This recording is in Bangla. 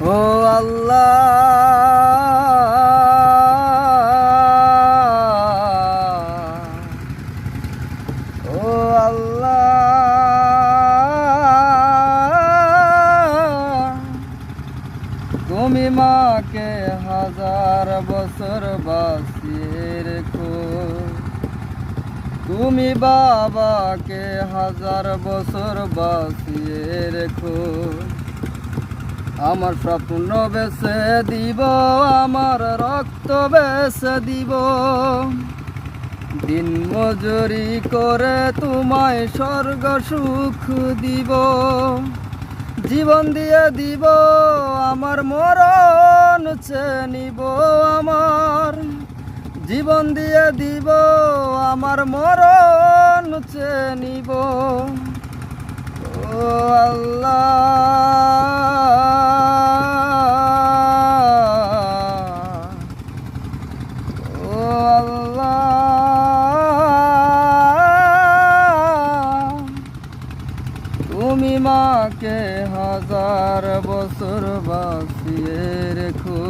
ও আল্লাহ। ও আল্লাহ। তুমি মাকে হাজার বছর বাঁচিয়ে তুমি বাবাকে হাজার বছর বাঁচিয়ে রেখো। আমার স্বপ্ন বেছে দিব, আমার রক্ত বেছে দিব। দিন মজুরি করে তোমায় স্বর্গ সুখ দিব। জীবন দিয়ে দিব, আমার মরণ নিব আমার। জীবন দিয়ে দিব, আমার মরণ নিব। ও আল্লাহ। আল্লাহ তুমি মাকে হাজার বছর বাঁচিয়ে রেখো